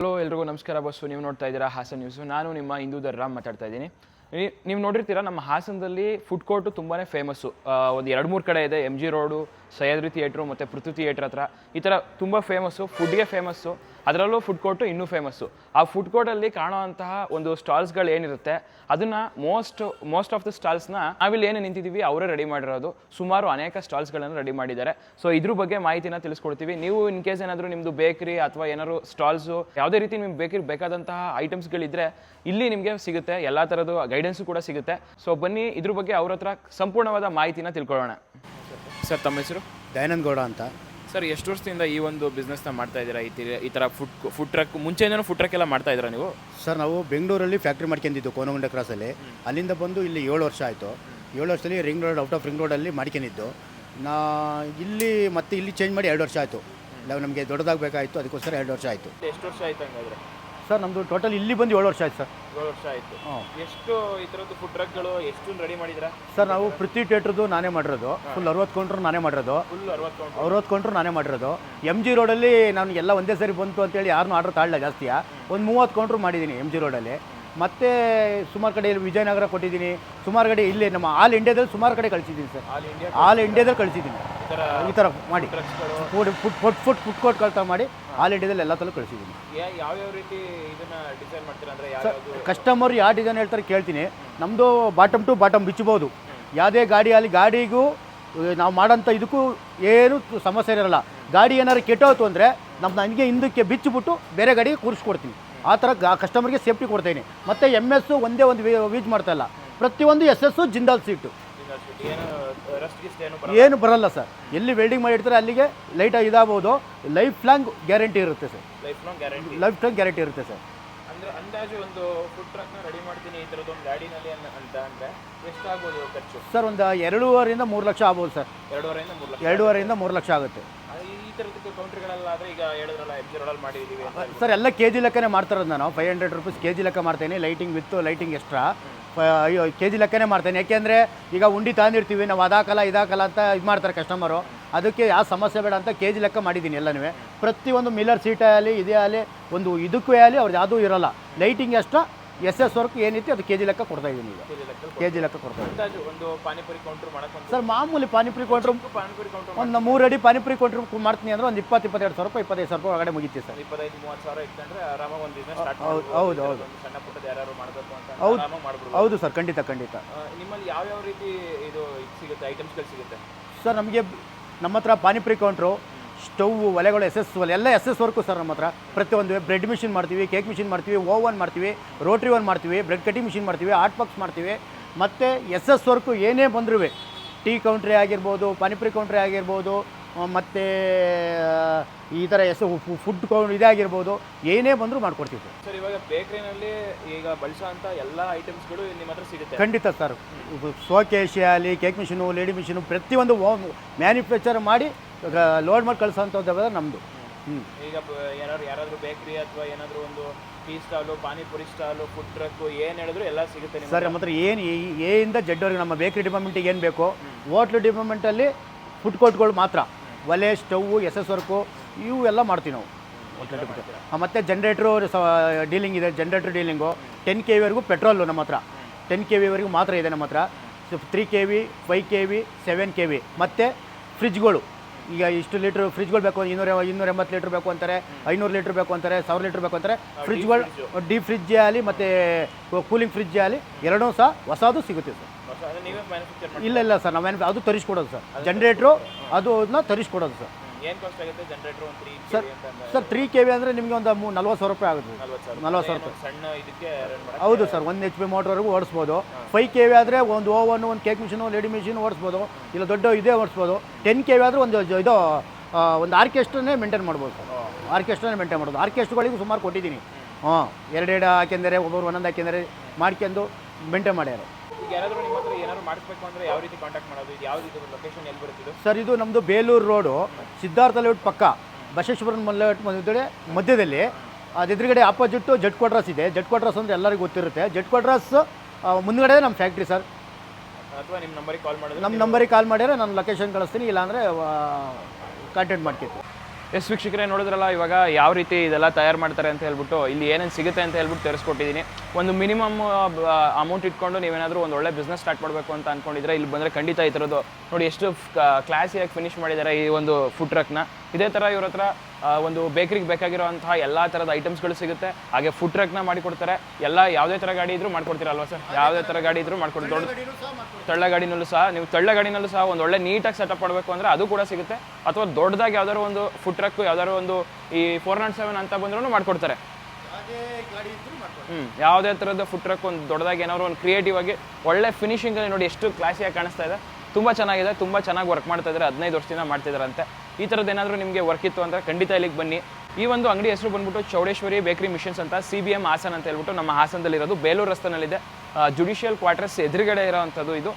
Hello ಎಲ್ರಿಗೂ ನಮಸ್ಕಾರ bus ನೀವು ನೋಡ್ತಾ ಇದ್ದೀರಾ ಹಾಸನ್ ನ್ಯೂಸು ನಾನು ನಿಮ್ಮ ಹಿಂದೂ ರಾಮ್ ಮಾತಾಡ್ತಾ ಇದ್ದೀನಿ. ನೀವು ನೋಡಿರ್ತೀರಾ, ನಮ್ಮ ಹಾಸನದಲ್ಲಿ ಫುಡ್ ಕೋರ್ಟು ತುಂಬಾ ಫೇಮಸ್ಸು ಒಂದು ಎರಡು ಮೂರು ಕಡೆ ಇದೆ. M G road Sahyadri theatre ಮತ್ತು ಪೃಥ್ವಿ ಥಿಯೇಟ್ರ್ ಹತ್ರ ಈ ಥರ ತುಂಬ ಫೇಮಸ್ಸು ಫುಡ್ಗೆ ಫೇಮಸ್ಸು, ಅದರಲ್ಲೂ ಫುಡ್ ಕೋರ್ಟು ಇನ್ನೂ ಫೇಮಸ್ಸು. ಆ ಫುಡ್ ಕೋರ್ಟಲ್ಲಿ ಕಾಣುವಂತಹ ಒಂದು ಸ್ಟಾಲ್ಸ್ಗಳು ಏನಿರುತ್ತೆ, ಅದನ್ನು ಮೋಸ್ಟ್ ಮೋಸ್ಟ್ ಆಫ್ ದ ಸ್ಟಾಲ್ಸ್ನ ನಾವಿಲ್ಲಿ ಏನು ನಿಂತಿದ್ದೀವಿ, ಅವರೇ ರೆಡಿ ಮಾಡಿರೋದು. ಸುಮಾರು ಅನೇಕ ಸ್ಟಾಲ್ಸ್ಗಳನ್ನು ರೆಡಿ ಮಾಡಿದ್ದಾರೆ. ಸೊ ಇದ್ರ ಬಗ್ಗೆ ಮಾಹಿತಿನ ತಿಳಿಸ್ಕೊಡ್ತೀವಿ. ನೀವು ಇನ್ ಕೇಸ್ ಏನಾದರೂ ನಿಮ್ಮದು ಬೇಕರಿ ಅಥವಾ ಏನಾದ್ರು ಸ್ಟಾಲ್ಸು ಯಾವುದೇ ರೀತಿ ನಿಮ್ಗೆ ಬೇಕರಿ ಬೇಕಾದಂತಹ ಐಟಮ್ಸ್ಗಳಿದ್ರೆ ಇಲ್ಲಿ ನಿಮಗೆ ಸಿಗುತ್ತೆ, ಎಲ್ಲ ಥರದ್ದು ಗೈಡೆನ್ಸು ಕೂಡ ಸಿಗುತ್ತೆ. ಸೊ ಬನ್ನಿ, ಇದ್ರ ಬಗ್ಗೆ ಅವ್ರ ಹತ್ರ ಸಂಪೂರ್ಣವಾದ ಮಾಹಿತಿನ ತಿಳ್ಕೊಳ್ಳೋಣ. ಸರ್ ತಮ್ಮ ಹೆಸರು? ದಯಾನಂದ ಗೌಡ ಅಂತ. ಸರ್ ಎಷ್ಟು ವರ್ಷದಿಂದ ಈ ಒಂದು ಬಿಸ್ನೆಸ್ನ ಮಾಡ್ತಾ ಇದ್ದೀರಾ? ಈ ತಿ- ಈ ಥರ ಫುಡ್ ಫುಡ್ ಟ್ರಕ್ ಮುಂಚೆಯಿಂದನೂ ಫುಡ್ ಟ್ರಕ್ ಎಲ್ಲ ಮಾಡ್ತಾ ಇದ್ದೀರಾ ನೀವು? ಸರ್ ನಾವು ಬೆಂಗಳೂರಲ್ಲಿ ಫ್ಯಾಕ್ಟ್ರಿ ಮಾಡ್ಕೊಂಡಿದ್ದು ಕೋನಗುಂಡ ಕ್ರಾಸಲ್ಲಿ ಅಲ್ಲಿಂದ ಬಂದು ಇಲ್ಲಿ ಏಳು ವರ್ಷ ಆಯಿತು. ಏಳು ವರ್ಷದಲ್ಲಿ ring road out of ring ರೋಡಲ್ಲಿ ಮಾಡ್ಕೊಂಡಿದ್ದು. ನಾ ಇಲ್ಲಿ ಮತ್ತೆ ಇಲ್ಲಿ ಚೇಂಜ್ ಮಾಡಿ ಎರಡು ವರ್ಷ ಆಯಿತು. ನಾವು ನಮಗೆ ದೊಡ್ಡದಾಗಬೇಕಾಯಿತು ಅದಕ್ಕೋಸ್ಕರ ಎರಡು ವರ್ಷ ಆಯಿತು. ಎಷ್ಟು ವರ್ಷ ಆಯ್ತು ಹಂಗಾದ್ರೆ? ಸರ್ ನಮ್ಮದು ಟೋಟಲ್ ಇಲ್ಲಿ ಬಂದು ಏಳು ವರ್ಷ ಆಯ್ತು ಸರ್. ಏಳು ವರ್ಷ ಆಯ್ತು. ಎಷ್ಟು ಈ ಥರದ್ದು ಫುಡ್ ಟ್ರಕ್ಗಳು ಎಷ್ಟು ರೆಡಿ ಮಾಡಿದ್ರೆ? ಸರ್ ನಾವು ಪೃಥ್ವಿ ಥಿಯೇಟ್ರದ್ದು ನಾನೇ ಮಾಡಿರೋದು. ಫುಲ್ ಅರವತ್ತು ಕೌಂಟ್ರು ನಾನೇ ಮಾಡಿರೋದು. ಫುಲ್ ಅರವತ್ತು ಅರವತ್ತು ಕೌಂಟ್ರು ನಾನೇ ಮಾಡಿರೋದು. ಎಂ ಜಿ ರೋಡಲ್ಲಿ ನಾನು ಎಲ್ಲ ಒಂದೇ ಸರಿ ಬಂತು ಅಂತೇಳಿ ಯಾರನ್ನೂ ಆರ್ಡ್ರ್ ತಾಳಲ್ಲ ಜಾಸ್ತಿಯ ಒಂದು ಮೂವತ್ತು ಕೌಂಟ್ರು ಮಾಡಿದ್ದೀನಿ ಎಂ ಜಿ ರೋಡಲ್ಲಿ ಮತ್ತೆ ಸುಮಾರು ಕಡೆ ಇಲ್ಲಿ ವಿಜಯನಗರ ಕೊಟ್ಟಿದ್ದೀನಿ. ಸುಮಾರು ಕಡೆ ಇಲ್ಲಿ ನಮ್ಮ ಆಲ್ ಇಂಡಿಯಾದಲ್ಲಿ ಸುಮಾರು ಕಡೆ ಕಳಿಸಿದ್ದೀನಿ ಸರ್. ಆಲ್ ಇಂಡಿಯಾದಲ್ಲಿ ಕಳಿಸಿದ್ದೀನಿ. ಈ ಥರ ಮಾಡಿ. Food food food food food court ಕಳ್ತಾ ಮಾಡಿ ಆಲ್ ಇಂಡಿಯಾದಲ್ಲಿ ಎಲ್ಲ ಥರ ಕಳಿಸಿದ್ದೀನಿ. ಯಾವ್ಯಾವ ರೀತಿ ಇದನ್ನ ಡಿಸೈನ್ ಮಾಡ್ತೀರಾ ಅಂದ್ರೆ ಯಾವ್ಯಾವ್ದು? ಕಸ್ಟಮರ್ ಯಾವ ಡಿಸೈನ್ ಹೇಳ್ತಾರೆ ಕೇಳ್ತೀನಿ. ನಮ್ಮದು ಬಾಟಮ್ ಟು ಬಾಟಮ್ ಬಿಚ್ಚಬಹುದು. ಯಾವುದೇ ಗಾಡಿ ಅಲ್ಲಿ ಗಾಡಿಗೂ ನಾವು ಮಾಡೋಂಥ ಇದಕ್ಕೂ ಏನು ಸಮಸ್ಯೆ ಇರಲ್ಲ. ಗಾಡಿ ಏನಾದ್ರು ಕೆಟ್ಟೋಯ್ತು ಅಂದರೆ ನಮ್ಮ ನನಗೆ ಹಿಂದಕ್ಕೆ ಬಿಚ್ಚಿಬಿಟ್ಟು ಬೇರೆ ಗಾಡಿಗೆ ಕೂರಿಸ್ಕೊಡ್ತೀನಿ. ಆ ಥರ ಗಾ ಕಸ್ಟಮರ್ಗೆ ಸೇಫ್ಟಿ ಕೊಡ್ತೀನಿ ಮತ್ತು ಎಂ ಎಸ್ಸು ಒಂದೇ ಒಂದು ವೀಜ್ ಮಾಡ್ತಾ ಇಲ್ಲ. ಪ್ರತಿಯೊಂದು ಎಸ್ ಎಸ್ಸು ಜಿಂದಾಲ್ ಸೀಟು ಏನು ಬರಲ್ಲ? ಸರ್. ಎಲ್ಲಿ ವೆಲ್ಡಿಂಗ್ ಮಾಡಿರ್ತಾರೆ ಅಲ್ಲಿಗೆ ಲೈಟಾಗಿ ಇದಾಗಬಹುದು ಲೈಫ್ ಲಾಂಗ್ ಗ್ಯಾರಂಟಿ ಇರುತ್ತೆ sir. Life long guarantee life long guarantee ಇರುತ್ತೆ ಸರ್. ಅಂದ್ರೆ ಅಂದಾಜು ಒಂದು ಫುಡ್ ಟ್ರಕ್ ರೆಡಿ ಮಾಡ್ತೀನಿ ಈ ತರದ್ದು ಒಂದು ಗಾಡಿನಲ್ಲಿ ಅಂತ ಅಂದ್ರೆ ಎಷ್ಟಾಗ್ಬೋದು ಖರ್ಚು? ಸರ್ ಒಂದು ಎರಡೂವರೆಯಿಂದ ಮೂರು ಲಕ್ಷ ಆಗ್ಬೋದು ಸರ್. ಎರಡೂವರೆಯಿಂದ ಮೂರು ಲಕ್ಷ ಎರಡೂವರೆಯಿಂದ ಮೂರು ಲಕ್ಷ ಆಗುತ್ತೆ. ಈ ತರದ್ದು ಕೌಂಟ್ರಿಗಳಲ್ಲಾದ್ರೆ ಈಗ ಹೇಳಿದ್ರಲ್ಲ ಎಫ್ ಜಿ ರೋಡಲ್ಲಿ ಮಾಡಿದೀವಿ ಸರ್ ಎಲ್ಲ ಕೆ ಜಿ ಲೆಕ್ಕನೇ ಮಾಡ್ತಾರೋದು ನಾನು. Five hundred rupees K G ಲೆಕ್ಕ ಮಾಡ್ತೀನಿ. Lighting with lighting extra K G ಲೆಕ್ಕನೇ ಮಾಡ್ತೇನೆ. ಯಾಕೆಂದರೆ ಈಗ ಉಂಡಿ ತಂದಿರ್ತೀವಿ, ನಾವು ಅದಾಕಲ್ಲ, ಇದಾಕಲ್ಲ ಅಂತ ಇದು ಮಾಡ್ತಾರೆ ಕಸ್ಟಮರು ಅದಕ್ಕೆ ಯಾವ ಸಮಸ್ಯೆ ಬೇಡ ಅಂತ ಕೆ ಜಿ ಲೆಕ್ಕ ಮಾಡಿದ್ದೀನಿ ಎಲ್ಲನೂ. ಪ್ರತಿಯೊಂದು ಮಿಲ್ಲರ್ ಸೀಟೇ ಆಗಲಿ ಇದೇ ಆಗಲಿ ಒಂದು ಇದಕ್ಕೂ ಆಗಲಿ ಅವ್ರದ್ದು ಯಾವುದೂ ಇರೋಲ್ಲ. Lighting extra S S work ಏನೈತಿ ಅದು ಕೆ ಜಿ ಲೆಕ್ಕ ಕೊಡ್ತಾ ಇದ್ದೀನಿ ಈಗ. ಕೆಜಿ ಕೆ ಜಿ ಲೆಕ್ಕ ಕೊಡ್ತಾ ಇದ್ದೀನಿ. ಅಂದಾಜು ಒಂದು ಪಾನಿಪುರಿ ಕೌಂಟರ್ ಮಾಡಕ್ ಸರ್ ಮಾಮೂಲಿ ಪಾನಿಪುರಿ ಕೌಂಟ್ರು ಪಾನಿಪುರಿ ಕೌಂಟರ್ ಒಂದು ಮೂರು ಅಡಿ ಪಾನಿಪುರಿ ಕೌಂಟ್ರು ಮಾಡ್ತೀನಿ ಅಂದ್ರೆ ಒಂದು ಇಪ್ಪತ್ತು ಇಪ್ಪತ್ತೆರಡು ಸಾವಿರ ರೂಪಾಯಿ ಇಪ್ಪತ್ತೈದು ಸಾವಿರ ರೂಪಾಯಿ ಒಳಗಡೆ ಮುಗಿತೀವಿ ಸರ್. ಇಪ್ಪತ್ತೈದು ಮೂವತ್ತು ಸಾವಿರ ಇತ್ತಂದ್ರೆ ಆರಾಮಾಗಿ ಒಂದು ಬಿಸ್ನೆಸ್ ಸ್ಟಾರ್ಟ್ ಹೌದು, ಹೌದು, ಹೌದು. ಸಣ್ಣ ಪುಟ್ಟದ ಯಾರು ಮಾಡಬೇಕು ಅಂತ ಹೌದು. ಮಾಡ್ಬಿಡ್ಬೋದು. ಹೌದು ಸರ್ ಖಂಡಿತ ಖಂಡಿತ. ನಿಮ್ಮಲ್ಲಿ ಯಾವ ಯಾವ ರೀತಿ ಇದು ಇದು ಸಿಗುತ್ತೆ ಐಟಮ್ಸ್ಗಳು ಸಿಗುತ್ತೆ? ಸರ್ ನಮಗೆ ನಮ್ಮ ಹತ್ರ ಪಾನಿಪುರಿ ಕೌಂಟ್ರು ಸ್ಟವ್ ಒಲೆಗಳು ಎಸ್ ಎಸ್ ಒಲೆ ಎಲ್ಲ ಎಸ್ ಎಸ್ ವರ್ಕು ಸರ್ ನಮ್ಮ ಹತ್ರ. ಪ್ರತಿಯೊಂದು ಬ್ರೆಡ್ ಮಿಷಿನ್ ಮಾಡ್ತೀವಿ ಕೇಕ್ ಮಿಷಿನ್ ಮಾಡ್ತೀವಿ ಓವನ್ ಮಾಡ್ತೀವಿ ರೋಟ್ರಿ ಒನ್ ಮಾಡ್ತೀವಿ ಬ್ರೆಡ್ ಕಟಿಂಗ್ ಮಿಷಿನ್ ಮಾಡ್ತೀವಿ ಆರ್ಟ್ ಬಾಕ್ಸ್ ಮಾಡ್ತೀವಿ. ಮತ್ತು ಎಸ್ ಎಸ್ ವರ್ಕು ಏನೇ ಬಂದರೂ ಟೀ ಕೌಂಟ್ರಿ ಆಗಿರ್ಬೋದು ಪಾನಿಪುರಿ ಕೌಂಟ್ರಿ ಆಗಿರ್ಬೋದು ಮತ್ತು ಈ ಥರ ಎಸ್ ಫುಡ್ ಕೌಂಟ್ ಇದೇ ಆಗಿರ್ಬೋದು. ಏನೇ ಬಂದರೂ ಮಾಡ್ಕೊಡ್ತೀವಿ ಸರ್. ಸರ್ ಇವಾಗ ಬೇಕರಿನಲ್ಲಿ ಈಗ ಬಳಸೋ ಅಂತ ಎಲ್ಲ ಐಟಮ್ಸ್ಗಳು ನಿಮ್ಮ ಹತ್ರ ಸಿಗುತ್ತೆ. ಖಂಡಿತ ಸರ್. ಸೋಕೇಶಿ ಆಗಲಿ ಕೇಕ್ ಮಿಷಿನು ಲೇಡಿ ಮಿಷಿನು ಪ್ರತಿಯೊಂದು ಮ್ಯಾನುಫ್ಯಾಕ್ಚರ್ ಮಾಡಿ ಲೋಡ್ ಮಾಡಿ ಕಳಿಸೋಂಥದ್ದು ನಮ್ಮದು ಹ್ಞೂ ಈಗ ಬ- ಯಾರಾದ್ರು ಯಾರಾದ್ರೂ ಬೇಕರಿ ಅಥವಾ ಏನಾದರೂ ಒಂದು tea stall panipuri stall food truck ಏನ್ ಹೇಳಿದ್ರು ಎಲ್ಲ ಸಿಗುತ್ತೆ ನಿಮ್ಗೆ. ಸರ್ ನಮ್ಮ ಹತ್ರ ಏನು ಎಯಿಂದ ಜಡ್ಡವ್ರಿಗೆ ನಮ್ಮ ಬೇಕ್ರಿ ಡಿಪಾರ್ಟ್ಮೆಂಟಿಗೆ ಏನು ಬೇಕು ಹೋಟ್ಲು ಡಿಪಾರ್ಟ್ಮೆಂಟಲ್ಲಿ ಫುಡ್ ಕೋರ್ಟ್ಗಳು ಮಾತ್ರ. ಒಲೆ ಸ್ಟವ್ ಎಸ್ ಎಸ್ ವರ್ಕು ಇವು ಎಲ್ಲ ಮಾಡ್ತೀವಿ ನಾವು. ಹೋಟ್ಲ್ ಡಿಪಾರ್ಟ್ಮೆಂಟ್ ಮತ್ತೆ ಜನ್ರೇಟ್ರು ಡೀಲಿಂಗ್ ಇದೆ ಜನ್ರೇಟ್ರ್ ಡೀಲಿಂಗು ಟೆನ್ ಕೆ ವಿವರೆಗೂ ಪೆಟ್ರೋಲು ನಮ್ಮ ಹತ್ರ. ಟೆನ್ ಕೆ ವಿವರೆಗೂ ಮಾತ್ರ ಇದೆ ನಮ್ಮ ಹತ್ರ. Three K V five K V seven K V ಮತ್ತು ಫ್ರಿಜ್ಗಳು ಈಗ ಇಷ್ಟು ಲೀಟ್ರ್ ಫ್ರಿಜ್ಗಳು ಬೇಕು ಇನ್ನೂರ ಇನ್ನೂರ ಎಂಬತ್ತು ಲೀಟ್ರ್ ಬೇಕು ಅಂತಾರೆ ಐನೂರು ಲೀಟ್ರ್ ಬೇಕು ಅಂತಾರೆ ಸಾವಿರ ಲೀಟ್ರ್ ಬೇಕು ಅಂತಾರೆ. ಫ್ರಿಜ್ಗಳು ಡೀಪ್ ಫ್ರಿಜ್ಜೇ ಆಗಲಿ ಮತ್ತು ಕೂಲಿಂಗ್ ಫ್ರಿಜ್ಜೇ ಆಗಲಿ ಎರಡೂ ಸಹ ಹೊಸದು ಸಿಗುತ್ತೆ ಸರ್. ನೀವೇ ಇಲ್ಲ ಇಲ್ಲ ಸರ್ ನಾವೇನು ಅದು ತರಿಸ್ಕೊಡೋದು ಸರ್. ಜನ್ರೇಟ್ರು ಅದು ಅದನ್ನ ತರಿಸ್ಕೊಡೋದು ಸರ್. ಏನ್ ಕಾಸ್ಟ್ ಆಗುತ್ತೆ ಜನರೇಟರ್ ಒಂದು three sir sir three K V ಅಂದರೆ ನಿಮಗೆ ಒಂದು ಮೂ ನಲ್ವತ್ತು ಸಾವಿರ ರೂಪಾಯಿ ಆಗುತ್ತೆ. ನಲ್ವತ್ತು ಸಾವಿರ. ನಲ್ವತ್ತು ಸಾವಿರ ಏನೋ ಸಣ್ಣ ಇದಕ್ಕೆ ಮಾಡಕ್ಕೆ ಹೌದು ಸರ್ ಒಂದು ಎಚ್ ಪಿ ಮೋಟ್ರ್ವರೆಗೂ ಓಡಿಸ್ಬೋದು. ಫೈವ್ ಕೆ ವಿ ಆದರೆ ಒಂದು ಓವನ್ ಒಂದು ಕೇಕ್ ಮಿಷಿನ್ ಲೇಡಿ ಮಿಷಿನ್ ಓಡಿಸ್ಬೋದು. ಇಲ್ಲ ದೊಡ್ಡ ಇದೇ ಓಡಿಸ್ಬೋದು. ಟೆನ್ ಕೆ ವಿ ಆದರೆ ಒಂದು ಜ- ಇದು ಆ, ಒಂದು ಆರ್ಕೆಸ್ಟ್ರನ್ನೇ ಮೇಂಟೈನ್ ಮಾಡ್ಬೋದು ಸರ್. ಆರ್ಕೆಸ್ಟ್ರನ್ನೇ ಮೇಂಟೈನ್ ಮಾಡೋದು ಆರ್ಕೆಸ್ಟ್ರುಗಳಿಗೂ ಸುಮಾರು ಕೊಟ್ಟಿದ್ದೀನಿ. ಹಾಂ ಎರಡೆರಡು ಹಾಕಿದರೆ ಒಬ್ಬರು ಒಂದೊಂದು ಹಾಕೆಂದರೆ ಮಾಡ್ಕೊಂಡು ಮೇಂಟೈನ್ ಮಾಡ್ಯಾರ. ಈಗ ಯಾರಾದ್ರೂ ನಿಮ್ಮ ಹತ್ರ ಏನಾದ್ರು ಮಾಡಿಸ್ಬೇಕು ಅಂದ್ರೆ ಯಾವ ರೀತಿ ಕಾಂಟ್ಯಾಕ್ಟ್ ಮಾಡೋದು? ಇದು ಯಾವ್ದು ಇದು ಲೊಕೇಶನ್ ಎಲ್ಲಿ ಬರುತ್ತಿದ್ದು ಸರ್ ಇದು ನಮ್ಮದು ಬೇಲೂರು ರೋಡು. ಸಿದ್ಧಾರ್ಥ ಲೇಔಟ್ ಪಕ್ಕ. ಬಸವೇಶ್ವರನ ಮಲ್ಲೇಔಟ್ ಮಧ್ಯದಲ್ಲಿ. ಮಧ್ಯದಲ್ಲಿ ಅದೆದುರುಗಡೆ ಆಪೋಸಿಟ್ಟು ಜಟ್ ಕ್ವಾರ್ಟರ್ಸ್ ಇದೆ. ಜಟ್ ಕ್ವಾಟ್ರಸ್ ಅಂದರೆ ಎಲ್ಲರಿಗೂ ಗೊತ್ತಿರುತ್ತೆ. ಜಡ್ ಕ್ವಾಟ್ರಸ್ ಮುಂದ್ಗಡೆ ನಮ್ಮ ಫ್ಯಾಕ್ಟ್ರಿ ಸರ್. ಅಥವಾ ನಿಮ್ಮ ನಂಬರಿಗೆ ಕಾಲ್ ಮಾಡಿದ್ರೆ ನಮ್ಮ ನಂಬರಿಗೆ ಕಾಲ್ ಮಾಡಿದ್ರೆ ನಾನು ಲೊಕೇಶನ್ ಕಳಿಸ್ತೀನಿ ಇಲ್ಲಾಂದರೆ ಕಾಂಟ್ಯಾಕ್ಟ್ ಮಾಡ್ತೀವಿ ಎಸ್ ವೀಕ್ಷಕರೇ, ನೋಡಿದ್ರಲ್ಲ, ಇವಾಗ ಯಾವ ರೀತಿ ಇದೆಲ್ಲ ತಯಾರು ಮಾಡ್ತಾರೆ ಅಂತ ಹೇಳ್ಬಿಟ್ಟು ಇಲ್ಲಿ ಏನೇನು ಸಿಗುತ್ತೆ ಅಂತ ಹೇಳ್ಬಿಟ್ಟು ತರಿಸ್ಕೊಟ್ಟಿದ್ದೀನಿ. ಒಂದು ಮಿನಿಮಮ್ ಅಮೌಂಟ್ ಇಟ್ಕೊಂಡು ನೀವೇನಾದರೂ ಒಂದು ಒಳ್ಳೆ ಬಿಸ್ನೆಸ್ ಸ್ಟಾರ್ಟ್ ಮಾಡಬೇಕು ಅಂತ ಅಂದ್ಕೊಂಡಿದ್ರೆ ಇಲ್ಲಿ ಬಂದರೆ ಖಂಡಿತ ಈ ಥರದ್ದು ನೋಡಿ, ಎಷ್ಟು ಕ್ಲಾಸಿಯಾಗಿ ಫಿನಿಶ್ ಮಾಡಿದ್ದಾರೆ ಈ ಒಂದು ಫುಡ್ ಟ್ರಕ್ನ ಇದೇ ಥರ ಇವ್ರ ಹತ್ರ ಒಂದು ಬೇಕರಿಗೆ ಬೇಕಾಗಿರುವಂತಹ ಎಲ್ಲ ಥರದ ಐಟಮ್ಸ್ಗಳು ಸಿಗುತ್ತೆ. ಹಾಗೆ ಫುಡ್ ಟ್ರಕ್ನ ಮಾಡಿಕೊಡ್ತಾರೆ ಎಲ್ಲ ಯಾವುದೇ ಥರ ಗಾಡಿ ಇದ್ರೂ ಮಾಡ್ಕೊಡ್ತೀರಲ್ವಾ ಸರ್? ಯಾವುದೇ ಥರ ಗಾಡಿ ಇದ್ರೂ ಮಾಡ್ಕೊಡ್ತೀವಿ ದೊಡ್ಡ ತಳ್ಳ ಗಾಡಿನಲ್ಲೂ ಸಹ, ನೀವು ತಳ್ಳ ಗಾಡಿನಲ್ಲೂ ಸಹ ಒಂದು ಒಳ್ಳೆ ನೀಟಾಗಿ ಸೆಟಪ್ ಮಾಡಬೇಕು ಅಂದರೆ ಅದು ಕೂಡ ಸಿಗುತ್ತೆ. ಅಥವಾ ದೊಡ್ಡದಾಗಿ ಯಾವ್ದಾದ್ರು ಒಂದು ಫುಡ್ ಟ್ರಕ್ ಯಾವ್ದಾದ್ರು ಒಂದು ಈ ಫೋರ್ ನಾಟ್ ಸೆವೆನ್ ಅಂತ ಬಂದ್ರೂ ಮಾಡ್ಕೊಡ್ತಾರೆ ಹ್ಞೂ ಯಾವುದೇ ಥರದ ಫುಡ್ ಟ್ರಕ್ ಒಂದು ದೊಡ್ಡದಾಗಿ ಏನಾದ್ರು ಒಂದು ಕ್ರಿಯೇಟಿವ್ ಆಗಿ ಒಳ್ಳೆ ಫಿನಿಶಿಂಗಲ್ಲಿ ನೋಡಿ ಎಷ್ಟು ಕ್ಲಾಸಿಯಾಗಿ ಕಾಣಿಸ್ತಾ ಇದೆ. ತುಂಬ ಚೆನ್ನಾಗಿದೆ, ತುಂಬ ಚೆನ್ನಾಗಿ ವರ್ಕ್ ಮಾಡ್ತಾ ಇದ್ದಾರೆ. ಹದಿನೈದು ವರ್ಷದಿಂದ ಮಾಡ್ತಿದ್ದಾರಂತೆ ಈ ಥರದ್ದು ಏನಾದರೂ ನಿಮಗೆ ವರ್ಕ್ ಇತ್ತು ಅಂದರೆ ಖಂಡಿತ ಇಲ್ಲಿಗೆ ಬನ್ನಿ. ಈ ಒಂದು ಅಂಗಡಿ ಹೆಸರು ಬಂದ್ಬಿಟ್ಟು ಚೌಡೇಶ್ವರಿ ಬೇಕರಿ ಮಿಷನ್ಸ್ ಅಂತ ಸಿ ಬಿ ಎಂ ಹಾಸನ್ ಅಂತ ಹೇಳ್ಬಿಟ್ಟು ನಮ್ಮ ಹಾಸನದಲ್ಲಿರೋದು. ಬೇಲೂರು ರಸ್ತೆನಲ್ಲಿದೆ. ಜುಡಿಷಿಯಲ್ ಕ್ವಾರ್ಟರ್ಸ್ ಎದುರುಗಡೆ ಇರೋವಂಥದ್ದು ಇದು.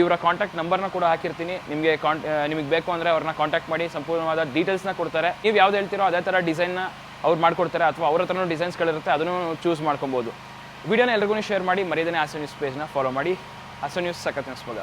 ಇವರ ಕಾಂಟ್ಯಾಕ್ಟ್ ನಂಬರ್ನ ಕೂಡ ಹಾಕಿರ್ತೀನಿ. ನಿಮಗೆ ಕಾಂಟ್ ನಿಮಗೆ ಬೇಕು ಅಂದರೆ ಅವ್ರನ್ನ ಕಾಂಟ್ಯಾಕ್ಟ್ ಮಾಡಿ, ಸಂಪೂರ್ಣವಾದ ಡೀಟೇಲ್ಸ್ನ ಕೊಡ್ತಾರೆ. ನೀವು ಯಾವ್ದು ಹೇಳ್ತೀರೋ ಅದೇ ಥರ ಡಿಸೈನ್ನ ಅವ್ರು ಮಾಡ್ಕೊಡ್ತಾರೆ ಅಥವಾ ಅವ್ರ ಹತ್ರನೂ ಡಿಸೈನ್ಸ್ಗಳಿರುತ್ತೆ ಅದನ್ನು ಚೂಸ್ ಮಾಡ್ಕೊಬೋದು. ವಿಡಿಯೋನ ಎಲ್ರಿಗೂ ಶೇರ್ ಮಾಡಿ, ಮರ್ಯಾದನೆ ಹಾಸನ್ ನ್ಯೂಸ್ ಪೇಜ್ನ ಫಾಲೋ ಮಾಡಿ. ಹಾಸನ್ ನ್ಯೂಸ್ ಸಖತ್ ಮಗ.